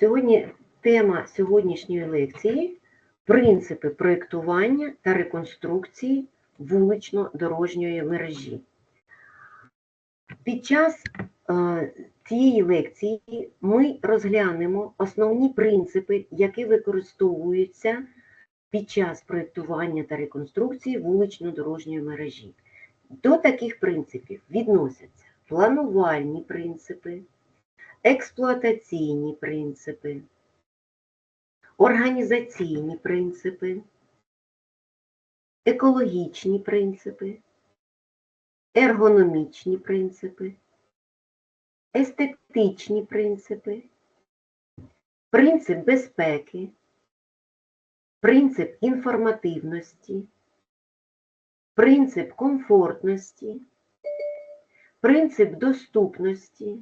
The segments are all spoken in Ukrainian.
Сьогодні тема сьогоднішньої лекції принципи проєктування та реконструкції вулично-дорожньої мережі. Під час е, цієї лекції ми розглянемо основні принципи, які використовуються під час проєктування та реконструкції вулично-дорожньої мережі. До таких принципів відносяться планувальні принципи, експлуатаційні принципи, організаційні принципи, екологічні принципи, ергономічні принципи, естетичні принципи, принцип безпеки, принцип інформативності, принцип комфортності, принцип доступності,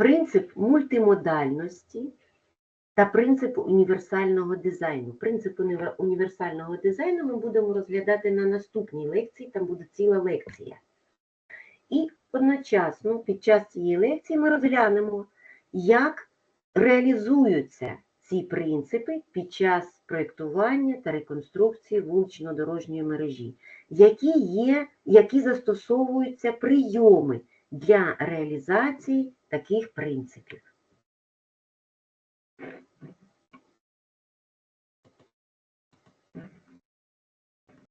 принцип мультимодальності та принцип універсального дизайну. Принцип універсального дизайну ми будемо розглядати на наступній лекції, там буде ціла лекція. І одночасно під час цієї лекції ми розглянемо, як реалізуються ці принципи під час проєктування та реконструкції вулично-дорожньої мережі, які є, які застосовуються прийоми для реалізації таких принципів.